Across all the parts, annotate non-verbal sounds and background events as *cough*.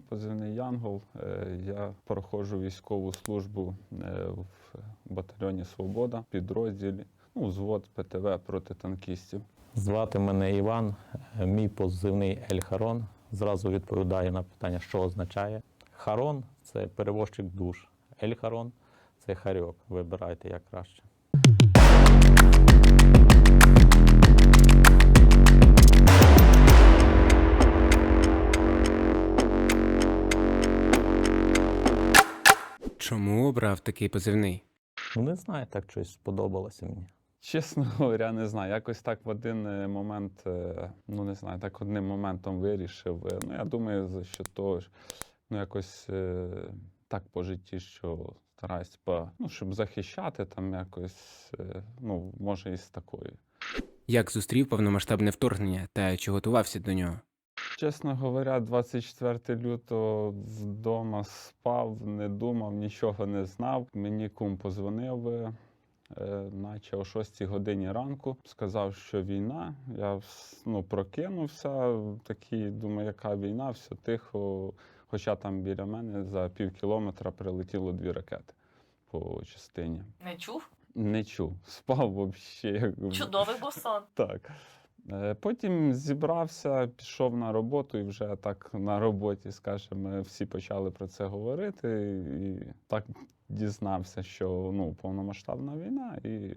Позивний Янгол. Е, Я проходжу військову службу е, в батальйоні Свобода, підрозділі, ну, взвод ПТВ проти танкістів. Звати мене Іван, е, мій позивний Ель Харон. Зразу відповідаю на питання, що означає. Харон це перевозчик душ. Ель Харон це харьок. Вибирайте як краще. Чому обрав такий позивний? Ну, не знаю, так щось сподобалося мені. Чесно *laughs* говоря, не знаю. Якось так в один е, момент, е, ну не знаю, так одним моментом вирішив. Е, Ну, я думаю, за що ж, ну якось так по житті, що стараюсь, по, ну, щоб захищати там якось, ну, може, і з такою. Як зустрів повномасштабне вторгнення та чи готувався до нього? Чесно говоря, 24 лютого вдома спав, не думав, нічого не знав. Мені кум позвонив, е, наче о 6 годині ранку. Сказав, що війна. Я ну, прокинувся, такий, думаю, яка війна, все тихо. Хоча там біля мене за пів кілометра прилетіло дві ракети по частині. Не чув? Не чув, спав взагалі. Чудовий був сон. Так. Е, Потім зібрався, пішов на роботу, і вже так на роботі, скажімо, всі почали про це говорити. І так дізнався, що ну, повномасштабна війна і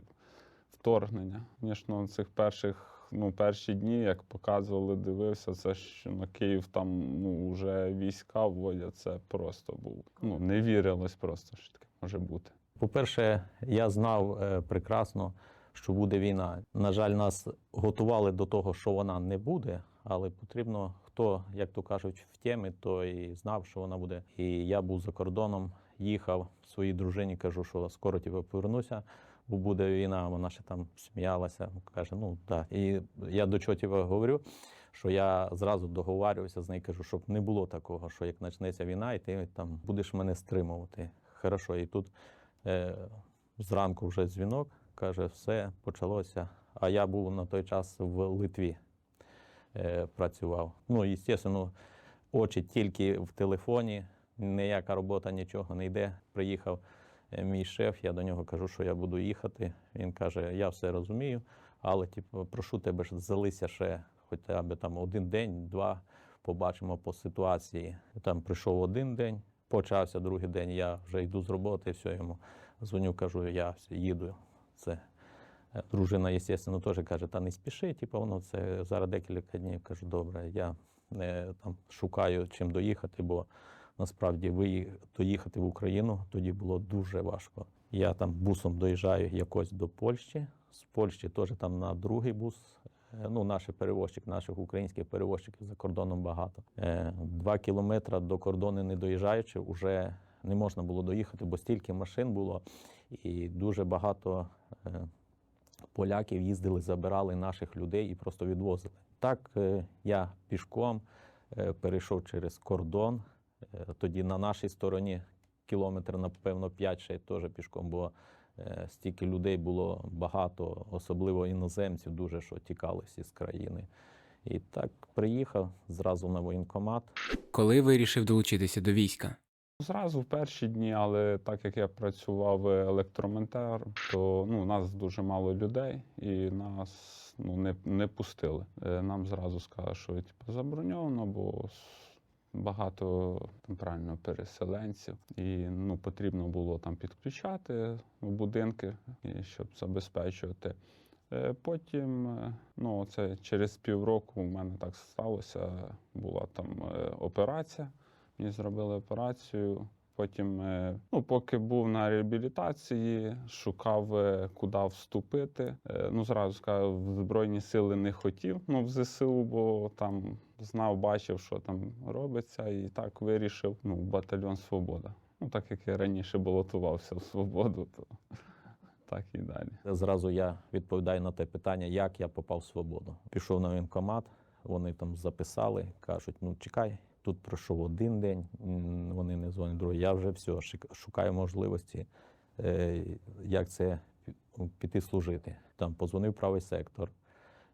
вторгнення. Звісно, цих перших, ну, перші дні, як показували, дивився, це що на Київ там ну, вже війська вводять, це просто був. Ну, не вірилось просто, що таке може бути. По-перше, я знав е, прекрасно, що буде війна. На жаль, нас готували до того, що вона не буде, але потрібно, хто, як то кажуть, в темі, то і знав, що вона буде. І я був за кордоном, їхав своїй дружині, кажу, що скоро тебе повернуся, бо буде війна. Вона ще там сміялася, каже, ну так. І я до чого тебе говорю. Що я зразу договарювався з нею, кажу, щоб не було такого, що як почнеться війна, і ти там будеш мене стримувати. Хорошо, і тут Е, зранку вже дзвінок, каже, все почалося. А я був на той час в Литві е, працював. Ну, звісно, очі тільки в телефоні, ніяка робота, нічого не йде. Приїхав е, мій шеф, я до нього кажу, що я буду їхати. Він каже: я все розумію, але типу, прошу тебе ж залися ще хоча б там один день, два. Побачимо по ситуації. Там прийшов один день, почався другий день. Я вже йду з роботи, все йому дзвоню, кажу, я їду. Це Е, дружина, звісно, теж каже, та не спіши, типу, воно це зараз декілька днів. Кажу, добре, я не там шукаю чим доїхати, бо насправді виї- доїхати в Україну тоді було дуже важко. Я там бусом доїжджаю якось до Польщі. З Польщі теж там на другий бус. Е, Ну, наші перевозчик, наших українських перевозчиків за кордоном багато. Е, Два кілометри до кордону не доїжджаючи, вже не можна було доїхати, бо стільки машин було, і дуже багато поляків їздили, забирали наших людей і просто відвозили. Так е, я пішком е, перейшов через кордон. Е, Тоді на нашій стороні кілометр, напевно, 5 ще теж пішком, бо е, стільки людей було багато, особливо іноземців, дуже що тікали всі з країни. І так приїхав зразу на воєнкомат. Коли вирішив долучитися до війська? Зразу в перші дні, але так як я працював електромонтер, то ну, нас дуже мало людей і нас ну, не, не пустили. Е, Нам зразу сказали, що типу, заброньовано, бо багато там правильно переселенців, і ну, потрібно було там підключати будинки, щоб забезпечувати. Е, Потім, е, ну, це через півроку у мене так сталося. Була там операція. Мені зробили операцію. Потім, е, ну, поки був на реабілітації, шукав, е, куди вступити. Е, Ну, зразу скажу, в Збройні сили не хотів, ну, в ЗСУ, бо там знав, бачив, що там робиться, і так вирішив ну, батальйон Свобода. Ну, так як я раніше балотувався в свободу, то так і далі. Зразу я відповідаю на те питання, як я попав в свободу. Пішов на воєнкомат, вони там записали, кажуть: ну чекай, тут пройшов один день, вони не дзвонять другий. Я вже все, шукаю можливості, е, як це піти служити. Там позвонив правий сектор.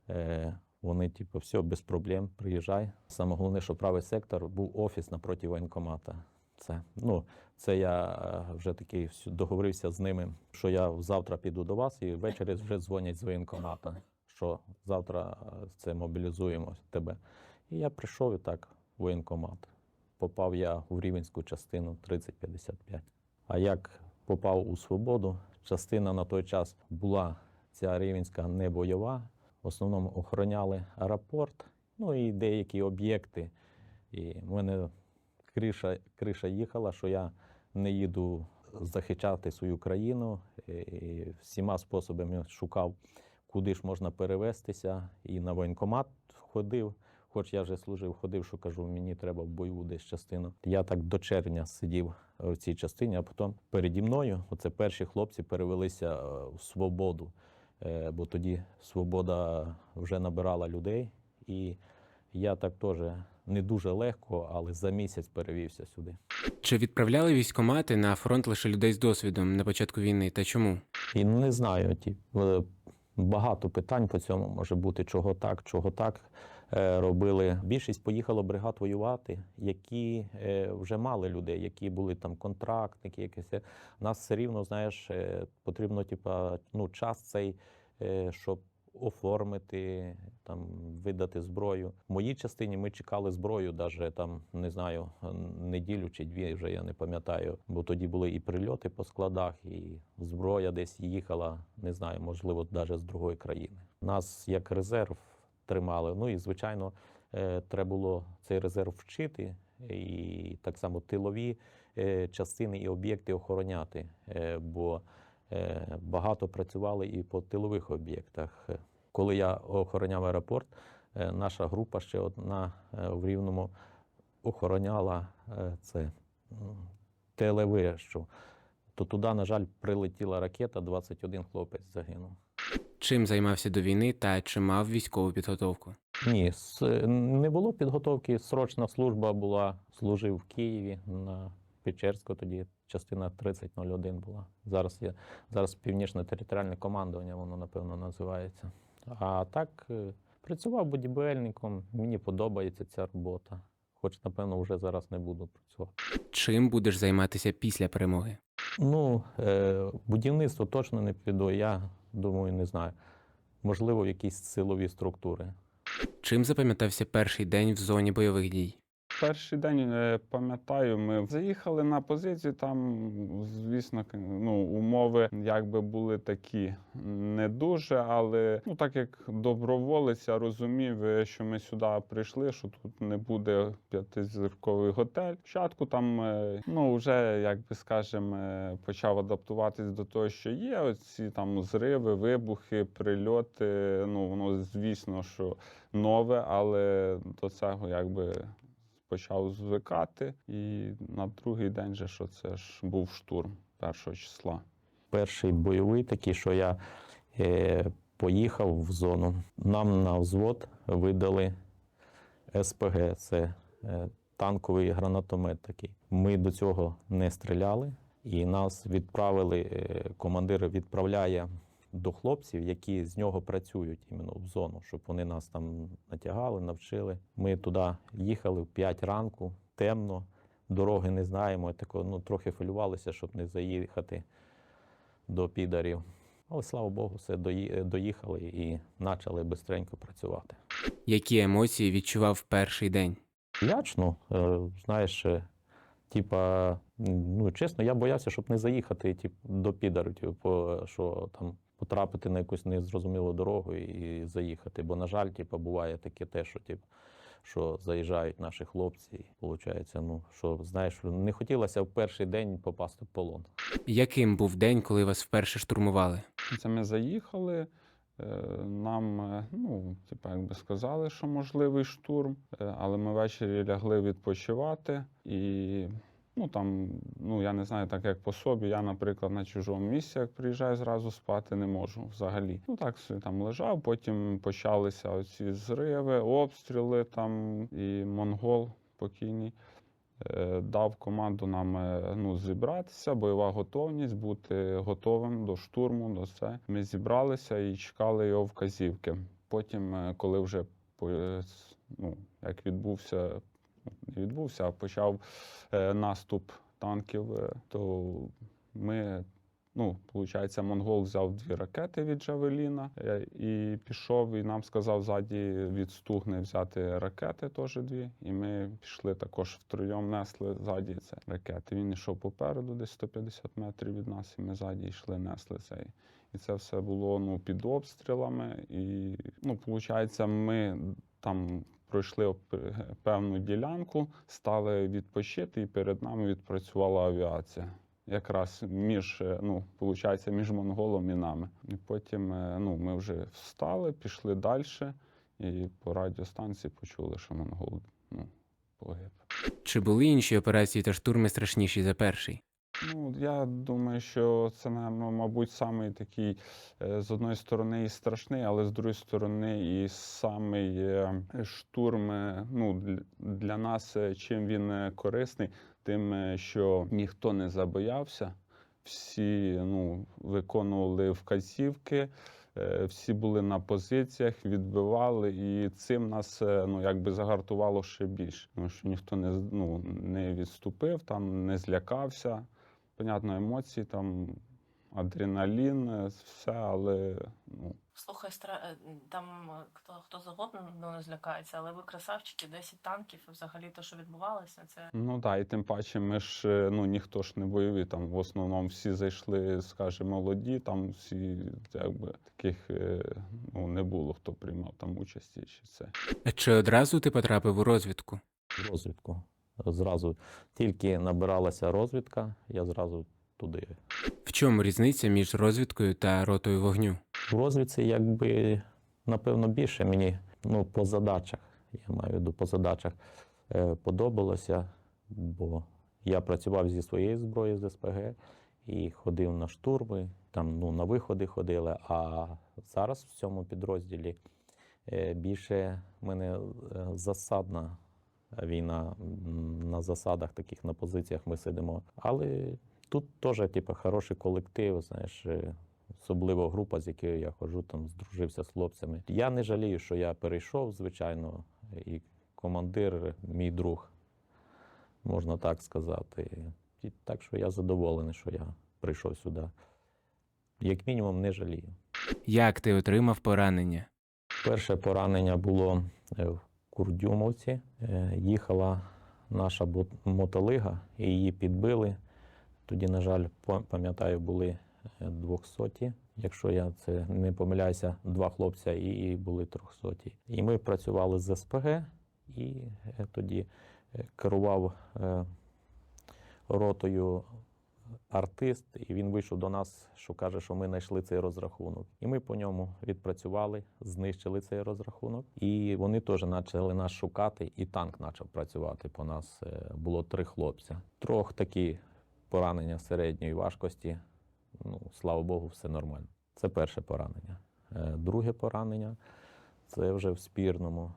Е, Вони, типу, все без проблем, приїжджай. Саме головне, що правий сектор був офіс напроти воєнкомата. Це, ну, це я е, вже такий договорився з ними, що я завтра піду до вас, і ввечері вже дзвонять з воєнкомата, що завтра це мобілізуємо тебе. І я прийшов і так воєнкомат. Попав я в рівенську частину 3055. А як попав у свободу, частина на той час була ця рівенська не бойова. В основному охороняли аеропорт, ну і деякі об'єкти. І в мене криша, криша їхала, що я не їду захищати свою країну. І всіма способами шукав, куди ж можна перевестися. І на воєнкомат ходив. Хоч я вже служив, ходив, що кажу, мені треба в бойову десь частину. Я так до червня сидів в цій частині, а потім переді мною, оце перші хлопці перевелися е, в свободу. Е, бо тоді свобода вже набирала людей. І я так теж не дуже легко, але за місяць перевівся сюди. Чи відправляли військомати на фронт лише людей з досвідом на початку війни та чому? І не знаю, ті, е, багато питань по цьому може бути, чого так, чого так робили. Bільшість поїхало бригад воювати, які е, вже мали людей, які були там контрактники, якісь. Нас все рівно, знаєш, е, потрібно, типа, ну, час цей, е, щоб оформити, там, видати зброю. В моїй частині ми чекали зброю, навіть там, не знаю, неділю чи дві, вже я не пам'ятаю. Бо тоді були і прильоти по складах, і зброя десь їхала, не знаю, можливо, навіть з другої країни. Нас як резерв тримали. Ну і звичайно, е, треба було цей резерв вчити, і так само тилові е, частини і об'єкти охороняти. Е, Бо багато працювали і по тилових об'єктах. Коли я охороняв аеропорт, наша група ще одна в Рівному охороняла це телевищу. То туди, на жаль, прилетіла ракета, 21 хлопець загинув. Чим займався до війни та чи мав військову підготовку? Ні, не було підготовки. Срочна служба була, служив в Києві на Печерську тоді. Частина 3001 була. Зараз є зараз північне територіальне командування, воно напевно називається. А так е, працював будівельником. Мені подобається ця робота. Хоч, напевно, вже зараз не буду працювати. Чим будеш займатися після перемоги? Ну, е, будівництво точно не піду. Я думаю, не знаю. Можливо, якісь силові структури. Чим запам'ятався перший день в зоні бойових дій? Перший день е, пам'ятаю, ми заїхали на позицію. Там, звісно, ну, умови якби були такі не дуже, але ну так як доброволець, я розумів, е, що ми сюди прийшли, що тут не буде п'ятизірковий готель. Спочатку там е, ну вже як би скажемо, почав адаптуватись до того, що є. Оці там зриви, вибухи, прильоти. Ну воно звісно, що нове, але до цього якби почав звикати. І на другий день же, що це ж був штурм першого числа. перший бойовий такий, що я е, поїхав в зону. Нам на взвод видали СПГ, це е, танковий гранатомет такий. Ми до цього не стріляли, і нас відправили, е, командир відправляє до хлопців, які з нього працюють іменно в зону, щоб вони нас там натягали, навчили. Ми туди їхали в 5 ранку, темно, дороги не знаємо. Тако, ну, трохи хвилювалися, щоб не заїхати до підарів. Але слава Богу, все доїхали і почали бистренько працювати. Які емоції відчував перший день? Лячно, е, знаєш, е, типа, ну чесно, я боявся, щоб не заїхати тип, до підарів, типу, що там потрапити на якусь незрозумілу дорогу і заїхати. Бо, на жаль, типу, буває таке те, що тип, що заїжджають наші хлопці, і виходить, ну що знаєш, не хотілося в перший день попасти в полон. Яким був день, коли вас вперше штурмували? Це ми заїхали. е, Нам, е, ну, типа, якби сказали, що можливий штурм, е, але ми ввечері лягли відпочивати. І ну там, ну я не знаю, так як по собі, я, наприклад, на чужому місці, як приїжджаю, зразу спати не можу взагалі. Ну так там лежав, потім почалися оці зриви, обстріли там, і монгол покійний. е, Дав команду нам е, ну, зібратися, бойова готовність, бути готовим до штурму, до все. Ми зібралися і чекали його вказівки. Потім, е, коли вже ну, як відбувся, відбувся, почав е, наступ танків, е, то ми, ну, виходить, монгол взяв дві ракети від Джавеліна е, і пішов, і нам сказав ззаді від Стугни взяти ракети теж дві. І ми пішли також втроєм, несли ззаді це ракети. Він йшов попереду, десь 150 метрів від нас, і ми ззаді йшли, несли цей. І це все було ну, під обстрілами. І, ну, виходить, ми там пройшли певну ділянку, стали відпочити, і перед нами відпрацювала авіація. Якраз між, е, ну, виходить, між монголом і нами. І потім е, ну, ми вже встали, пішли далі, і по радіостанції почули, що монгол ну, погиб. Чи були інші операції та штурми страшніші за перший? Ну, я думаю, що це, мабуть, самий такий е, з одної сторони і страшний, але з другої сторони, і самий е, штурм. е, Ну, для- нас чим він корисний, тим, що ніхто не забоявся, всі ну, виконували вказівки. Всі були на позиціях, відбивали, і цим нас ну якби загартувало ще більше. Тому що ніхто не ну, не відступив, там не злякався понятно, емоції, там адреналін, е, все, але ну, Слухай, стра... е, там е, хто, хто завгодно ну, не злякається, але ви красавчики, 10 танків, і взагалі те, що відбувалося, це ну да, і тим паче, ми ж ну ніхто ж не бойові. Там в основному всі зайшли, скажімо, молоді, там всі якби таких ну, не було, хто приймав там участі чи це. Чи одразу ти потрапив у розвідку? в розвідку. Зразу тільки набиралася розвідка, я зразу туди. В чому різниця між розвідкою та ротою вогню? В розвідці якби напевно більше мені ну, по задачах, я маю в виду по задачах, е, подобалося, бо я працював зі своєю зброєю з СПГ і ходив на штурми, там ну, на виходи ходили. А зараз в цьому підрозділі е, більше в мене е, засадна війна на засадах, таких на позиціях ми сидимо. Але тут теж, типу, хороший колектив, знаєш. е, Особливо група, з якою я ходжу, там здружився з хлопцями. Я не жалію, що я перейшов, звичайно, і командир, мій друг, можна так сказати. І так що я задоволений, що я прийшов сюди. Як мінімум, не жалію. Як ти отримав поранення? Перше поранення було е, в Курдюмовці. Е, Їхала наша мотолига і її підбили. Тоді, на жаль, пам'ятаю, були е, 200, якщо я це не помиляюся, два хлопця і були 300. І ми працювали з СПГ, і е, тоді керував ротою артист, і він вийшов до нас, що каже, що ми знайшли цей розрахунок. І ми по ньому відпрацювали, знищили цей розрахунок. І вони теж почали нас шукати, і танк почав працювати по нас. Е, Було три хлопця. Трьох такі поранення середньої важкості. Ну, слава Богу, все нормально. Це перше поранення. Е, Друге поранення це вже в спірному.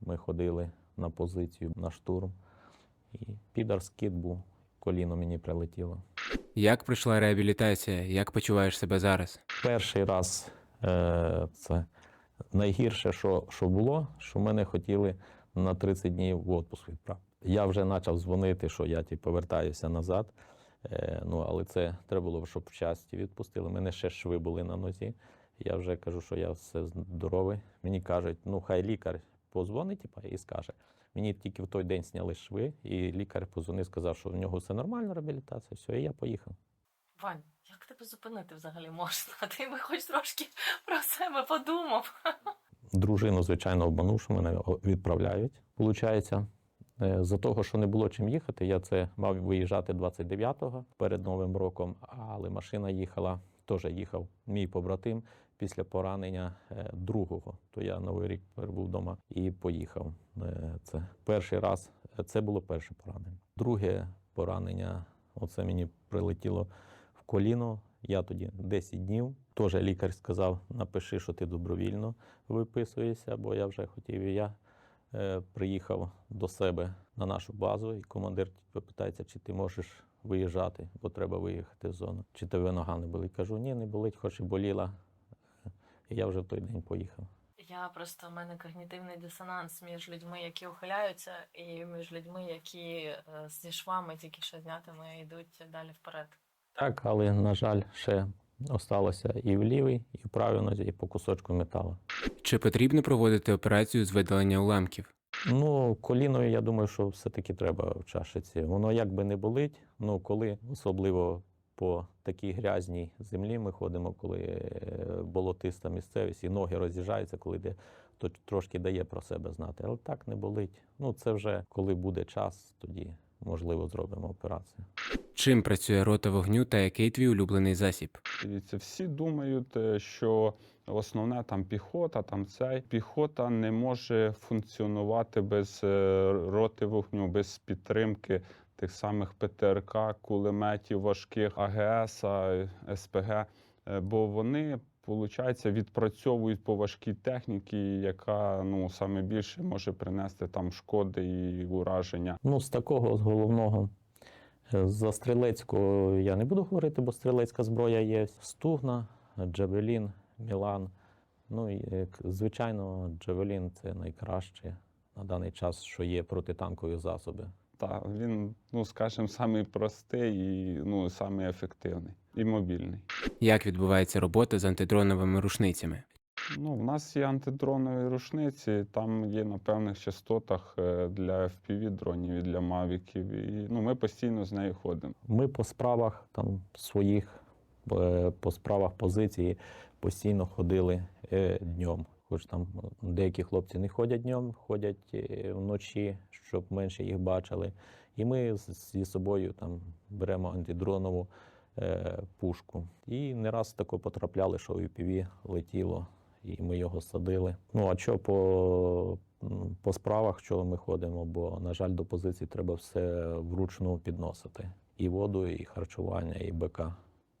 Ми ходили на позицію на штурм, і підар скид був, коліно мені прилетіло. Як пройшла реабілітація? Як почуваєш себе зараз? Перший раз е, це найгірше, що, що було, що мене хотіли на 30 днів в отпуск відправити. Я вже почав дзвонити, що я ті, повертаюся назад. Е, ну, але це треба було, щоб в часті відпустили. Мене ще шви були на нозі. Я вже кажу, що я все здоровий. Мені кажуть, ну хай лікар позвонить типа, і скаже. Мені тільки в той день зняли шви, і лікар позвонив, сказав, що в нього все нормально, реабілітація, все, і я поїхав. Вань, як тебе зупинити взагалі можна? *laughs* Ти би хоч трошки про себе подумав. Дружину, звичайно, обманув, що мене відправляють. Получається, е, за того, що не було чим їхати, я це мав виїжджати 29-го перед Новим роком, але машина їхала, теж їхав мій побратим після поранення е, другого. То я новий рік був вдома і поїхав. Е, Це перший раз. е, Це було перше поранення. Друге поранення, оце мені прилетіло в коліно. Я тоді 10 днів. Теж лікар сказав: напиши, що ти добровільно виписуєшся, бо я вже хотів я. Приїхав до себе на нашу базу, і командир питається, чи ти можеш виїжджати, бо треба виїхати з зони. Чи тебе нога не болить? Кажу, ні, не болить, хоч і боліла. І я вже в той день поїхав. Я просто в мене когнітивний дисонанс між людьми, які ухиляються, і між людьми, які е, зі швами тільки що знятими йдуть далі вперед. Так, але, на жаль, ще осталося і в лівій, і в правій нозі, і по кусочку металу. Чи потрібно проводити операцію з видалення уламків? Ну, коліною, я думаю, що все-таки треба в чашиці. Воно як би не болить, ну коли особливо по такій грязній землі ми ходимо, коли е, болотиста місцевість і ноги роз'їжджаються, коли йде, то трошки дає про себе знати. Але так не болить. Ну, це вже коли буде час, тоді можливо зробимо операцію. Чим працює рота вогню та який твій улюблений засіб? Дивіться, всі думають, е, що основне там піхота, там цей піхота не може функціонувати без е, роти вогню, без підтримки тих самих ПТРК, кулеметів важких, АГС, СПГ, е, бо вони. Получається, відпрацьовують по важкій техніці, яка ну саме більше може принести там шкоди і ураження. Ну, з такого з головного. е, За стрілецького я не буду говорити, бо стрілецька зброя є. Стугна, Джавелін, Мілан. Ну і е, звичайно, Джавелін це найкраще на даний час, що є протитанкові засоби. Та він, ну скажімо, самий простий і ну самий ефективний і мобільний. Як відбувається робота з антидроновими рушницями? Ну, в нас є антидронові рушниці, там є на певних частотах е, для FPV дронів і для мавіків. І ну, ми постійно з нею ходимо. Ми по справах там своїх, е, по справах позиції постійно ходили е, днем. Хоч там е, деякі хлопці не ходять днем, ходять е, вночі, щоб менше їх бачили. І ми зі собою там беремо антидронову е, пушку. І не раз тако потрапляли, що UPV летіло, і ми його садили. Ну а що по, по справах, що ми ходимо, бо, на жаль, до позиції треба все вручну підносити. І воду, і харчування, і БК.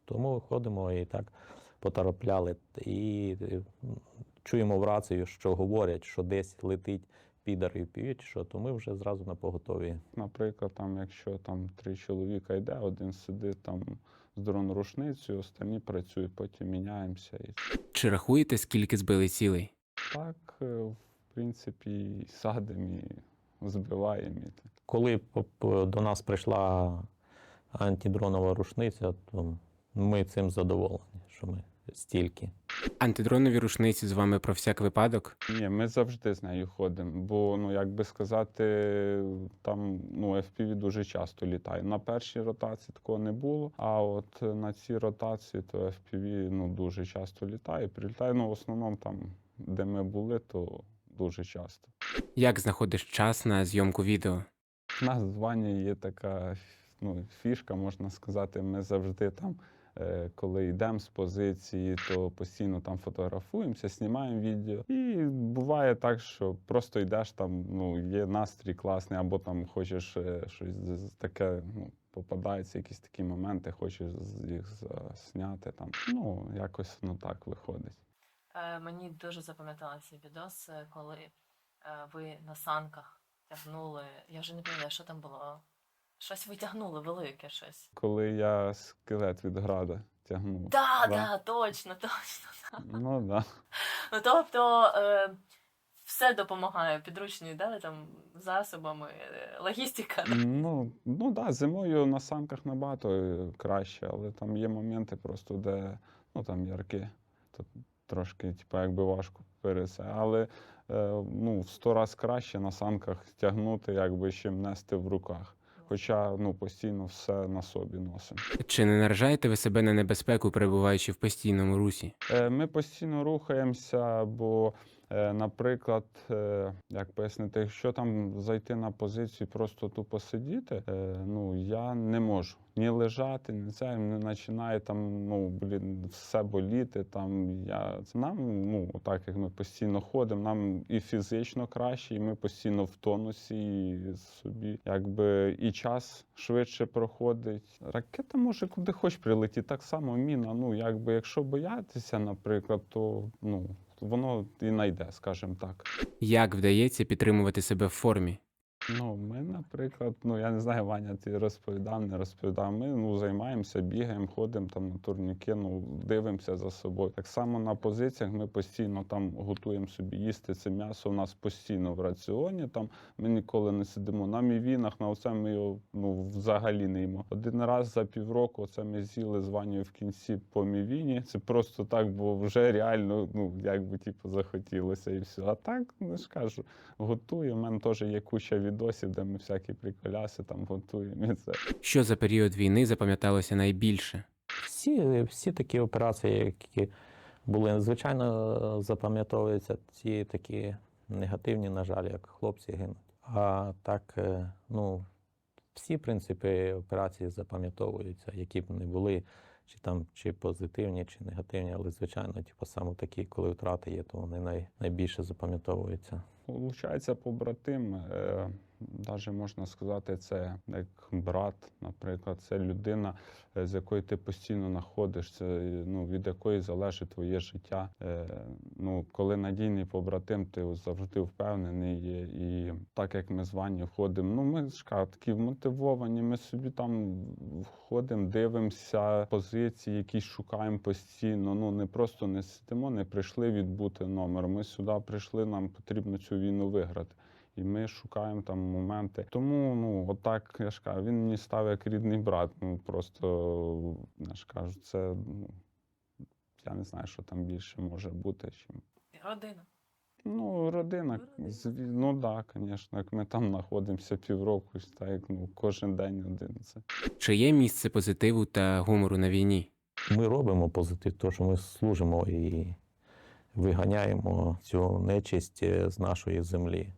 Тому ходимо і так потрапляли. І е, чуємо в рацію, що говорять, що десь летить підар і півіч, що то ми вже зразу на поготові. Наприклад, там, якщо там три чоловіка йде, один сидить там з дрон-рушницею, останні працюють, потім міняємося. І Чи рахуєте, скільки збили цілей? так, е, в принципі, садимо, і збиваємо. І так. Коли до нас прийшла антидронова рушниця, то ми цим задоволені, що ми стільки. Антидронові рушниці з вами про всяк випадок? Ні, ми завжди з нею ходимо, бо ну як би сказати, там ну FPV дуже часто літає. На першій ротації такого не було. А от на цій ротації то FPV ну дуже часто літає. Прилітає. Ну в основному там, де ми були, то дуже часто. Як знаходиш час на зйомку відео? У нас в Вані є така ну, фішка, можна сказати. Ми завжди там, коли йдемо з позиції, то постійно там фотографуємося, знімаємо відео. І буває так, що просто йдеш там, ну, є настрій класний, або там хочеш е, щось таке, ну. Попадаються якісь такі моменти, хочеш їх зняти там. Ну, якось ну так виходить. Е, Мені дуже запам'яталося відос, е, коли е, ви на санках тягнули. Я вже не пам'ятаю, що там було. Щось ви тягнули, велике щось. Коли я скелет від града тягнув. Да, Да. да, точно, точно. да. Ну так. Да. Ну тобто е, все допомагає, підручні, да, там засобами, логістика. да. Ну, ну да, зимою на санках набагато е, краще, але там є моменти просто, де ну там ярки, то трошки, типу, якби важко пересе. Але е, ну, в сто раз краще на санках тягнути, якби чим нести в руках. Хоча ну, постійно все на собі носимо. Чи не наражаєте ви себе на небезпеку, перебуваючи в постійному русі? Е, Ми постійно рухаємося, бо, наприклад, е, як пояснити, якщо там зайти на позицію, просто тупо сидіти, е, ну я не можу ні лежати, ні це не починає там, ну блін, все боліти. Там я нам, ну так як ми постійно ходимо, нам і фізично краще, і ми постійно в тонусі, і собі якби і час швидше проходить. Ракета може куди хоч прилетіти. Так само міна. Ну якби якщо боятися, наприклад, то ну воно і найде, скажімо так. Як вдається підтримувати себе в формі? Ну, ми, наприклад, ну я не знаю, Ваня, ти розповідав, не розповідав. Ми ну, займаємося, бігаємо, ходимо там на турніки, ну, дивимося за собою. Так само на позиціях ми постійно там готуємо собі їсти це м'ясо. У нас постійно в раціоні. Там ми ніколи не сидимо на мівінах, на оце ми його ну, взагалі не їмо. Один раз за півроку це ми з'їли з Ванею в кінці по мівіні. Це просто так, бо вже реально, ну як би типу, захотілося і все. А так, ну ж кажу, готую. У мене теж є куча відосів, де ми всякі приколяси там готуємо. І це. Що за період війни запам'яталося найбільше? Всі, всі такі операції, які були, звичайно, запам'ятовуються ці такі негативні, на жаль, як хлопці гинуть. А так, е, ну, всі, в принципі, операції запам'ятовуються, які б не були, чи там чи позитивні, чи негативні, але звичайно, типу, саме такі, коли втрати є, то вони най, найбільше запам'ятовуються. Получається, побратим, е, навіть можна сказати, це як брат, наприклад, це людина, е, з якою ти постійно знаходишся, ну, від якої залежить твоє життя. Е, ну, коли надійний побратим, ти завжди впевнений. І так як ми з Ваню ходимо, ну ми ж такі вмотивовані, ми собі там входимо, дивимося позиції, якісь шукаємо постійно. Ну не просто не сидимо, не прийшли відбути номер. Ми сюди прийшли, нам потрібно цю війну виграти. І ми шукаємо там моменти. Тому, ну, отак, я ж кажу, він мені став як рідний брат. Ну просто я ж кажу, це ну, я не знаю, що там більше може бути. Чим. Родина. Ну, родина, Родина. ну так, да, звісно, як ми там знаходимося півроку, так як ну, кожен день один. Це. Чи є місце позитиву та гумору на війні? Ми робимо позитив, тому що ми служимо і виганяємо цю нечисть е, з нашої землі.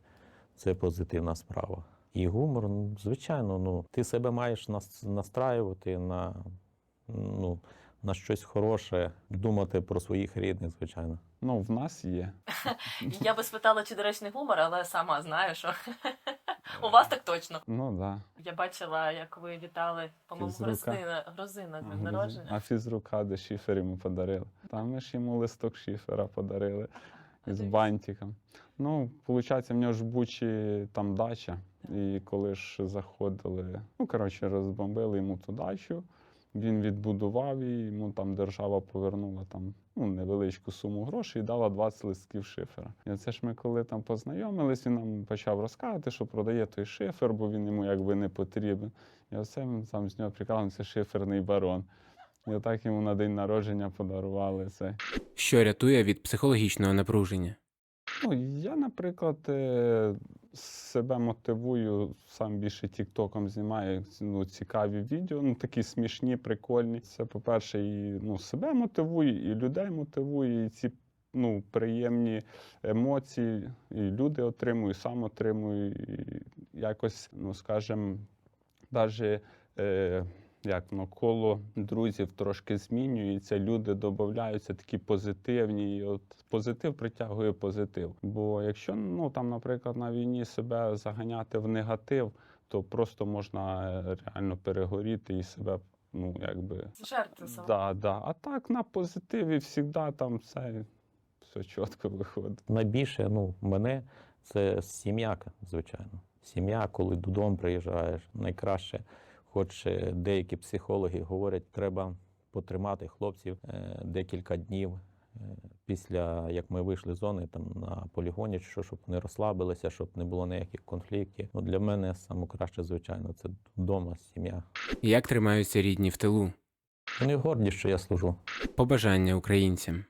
Це позитивна справа. І гумор, ну, звичайно, ну, ти себе маєш нас- настраювати на, ну, на щось хороше, думати про своїх рідних, звичайно. Ну, в нас є. Я би спитала, чи доречний гумор, але сама знаю, що у вас так точно. Ну так. Да. Я бачила, як ви вітали, по-моєму. Грозина, Грозина з народження. А фізрука, де шифер йому подарили. Там ми ж йому листок шифера подарили Дивись. бантиком. Ну, виходить, в нього ж Бучі там дача. І коли ж заходили, ну коротше, розбомбили йому ту дачу. Він відбудував її, йому там держава повернула там ну, невеличку суму грошей і дала 20 листків шифера. І це ж ми коли там познайомились, він нам почав розказувати, що продає той шифер, бо він йому якби не потрібен. І оце ми там з нього прикалуємося шиферний барон. І отак йому на день народження подарували це. Що рятує від психологічного напруження? Ну, я, наприклад, е, себе мотивую, сам більше тіктоком знімаю ну, цікаві відео, ну такі смішні, прикольні. Це, по-перше, і ну, себе мотивую, і людей мотивую, і ці ну, приємні емоції, і люди отримую, сам отримую. І якось, ну, скажімо, навіть. Е, як воно коло друзів трошки змінюється, люди додаються такі позитивні. І от позитив притягує позитив. Бо якщо ну там, наприклад, на війні себе заганяти в негатив, то просто можна е, реально перегоріти і себе, ну якби Жертви саме. да, да. А так на позитиві завжди там все, все чітко виходить. Найбільше ну, мене це сім'я, звичайно. Сім'я, коли додому приїжджаєш, найкраще, хоч е, деякі психологи говорять, треба потримати хлопців е, декілька днів е, після як ми вийшли з зони там на полігоні, що щоб не розслабилися, щоб не було ніяких конфліктів. Ну, для мене саме краще, звичайно, це вдома, сім'я. Як тримаються рідні в тилу? Вони горді, що я служу. Побажання українцям.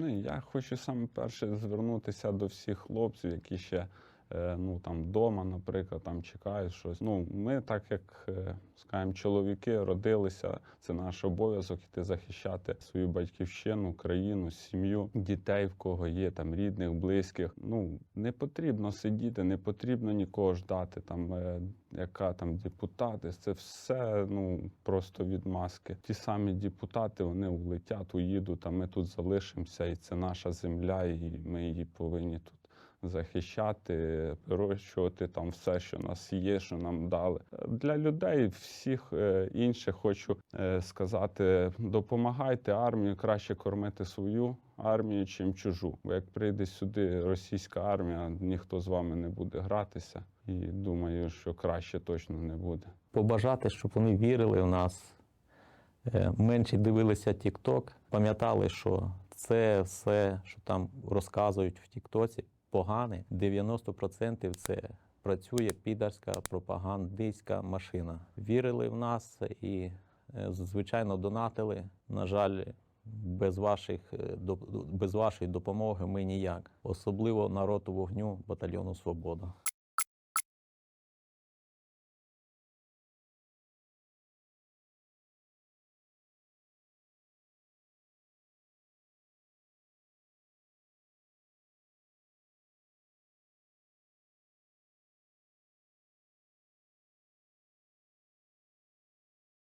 Ну, я хочу саме перше звернутися до всіх хлопців, які ще ну, там вдома, наприклад, там чекають щось. Ну, ми, так як е, скажімо, чоловіки родилися, це наш обов'язок іти захищати свою батьківщину, країну, сім'ю, дітей, в кого є там рідних, близьких. Ну не потрібно сидіти, не потрібно нікого ждати. Там е, яка там депутати, це все ну просто відмазки. Ті самі депутати вони улетять, уїдуть, а ми тут залишимося, і це наша земля, і ми її повинні тут захищати, вирощувати там все, що нас є, що нам дали. Для людей, всіх е, інших, хочу е, сказати: допомагайте армії краще кормити свою армію, чим чужу. Бо як прийде сюди російська армія, ніхто з вами не буде гратися. І думаю, що краще точно не буде. Побажати, щоб вони вірили в нас, е, менше дивилися TikTok, пам'ятали, що це все, що там розказують в Тіктоці, погане. 90% це працює підарська пропагандистська машина. Вірили в нас і, е, звичайно, донатили. На жаль, без, ваших, е, без вашої допомоги ми ніяк. Особливо народ вогню батальйону Свобода.